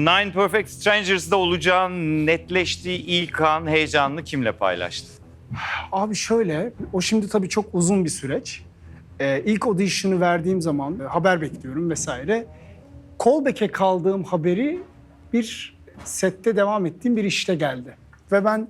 Nine Perfect Strangers'da olacağın netleştiği ilk an heyecanını kimle paylaştın? Abi şöyle, o şimdi tabii çok uzun bir süreç. Ee, ilk audition'ı verdiğim zaman e, haber bekliyorum vesaire. Callback'e kaldığım haberi bir sette devam ettiğim bir işte geldi. Ve ben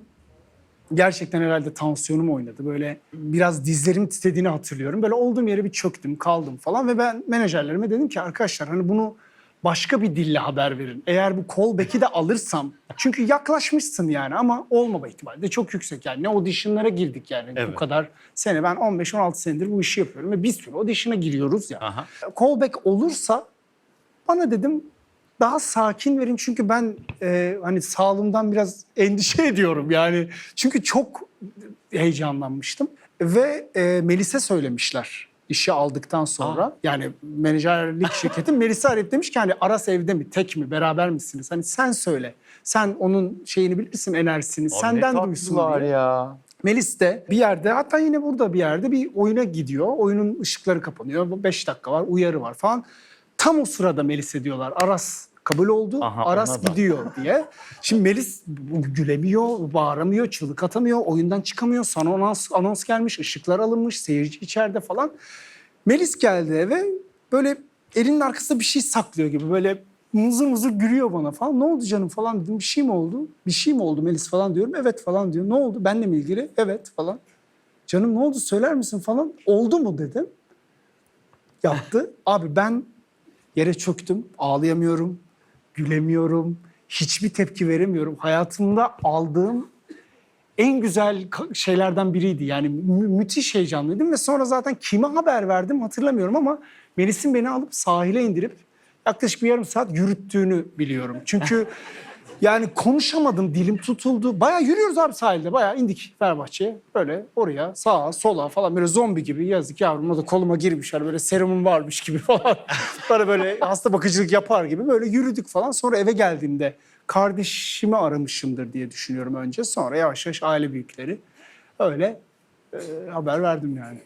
gerçekten herhalde tansiyonum oynadı. Böyle biraz dizlerim titrediğini hatırlıyorum. Böyle olduğum yere bir çöktüm, kaldım falan. Ve ben menajerlerime dedim ki arkadaşlar hani bunu başka bir dille haber verin. Eğer bu callback'i de alırsam çünkü yaklaşmışsın yani ama olmama ihtimali de çok yüksek yani. Ne auditionlara girdik yani Evet. bu kadar sene. Ben 15-16 senedir bu işi yapıyorum ve bir sürü audition'a giriyoruz ya. Aha. Callback olursa bana dedim daha sakin verin çünkü ben e, hani sağlığımdan biraz endişe ediyorum yani. Çünkü çok heyecanlanmıştım ve e, Melis'e söylemişler işi aldıktan sonra. Yani menajerlik şirketin Melis'i arayıp demiş ki hani Aras evde mi, tek mi, beraber misiniz? Hani sen söyle. Sen onun şeyini bilirsin, enerjisini. Abi Senden duysun diye. ya. Melis de bir yerde hatta yine burada bir yerde bir oyuna gidiyor. Oyunun ışıkları kapanıyor. 5 dakika var, uyarı var falan. Tam o sırada Melis'e diyorlar Aras kabul oldu. Aha, Aras gidiyor diye. Şimdi Melis gülemiyor, bağıramıyor, çığlık atamıyor, oyundan çıkamıyor. Sana anons, anons gelmiş, ışıklar alınmış, seyirci içeride falan. Melis geldi eve böyle elinin arkasında bir şey saklıyor gibi böyle mızır mızır gülüyor bana falan. Ne oldu canım falan dedim. Bir şey mi oldu? Bir şey mi oldu Melis falan diyorum. Evet falan diyor. Ne oldu? Benle mi ilgili? Evet falan. Canım ne oldu söyler misin falan. Oldu mu dedim. Yaptı. Abi ben yere çöktüm. Ağlayamıyorum. Gülemiyorum. Hiçbir tepki veremiyorum. Hayatımda aldığım en güzel şeylerden biriydi. Yani mü- müthiş heyecanlıydım ve sonra zaten kime haber verdim hatırlamıyorum ama Melis'in beni alıp sahile indirip yaklaşık bir yarım saat yürüttüğünü biliyorum. Çünkü yani konuşamadım, dilim tutuldu. Bayağı yürüyoruz abi sahilde. Bayağı indik Fenerbahçe'ye. Böyle oraya, sağa, sola falan böyle zombi gibi yazık yavrum o da koluma girmiş. Hani böyle serumum varmış gibi falan. böyle böyle hasta bakıcılık yapar gibi böyle yürüdük falan. Sonra eve geldiğimde kardeşimi aramışımdır diye düşünüyorum önce. Sonra yavaş yavaş aile büyükleri. Öyle e, haber verdim yani.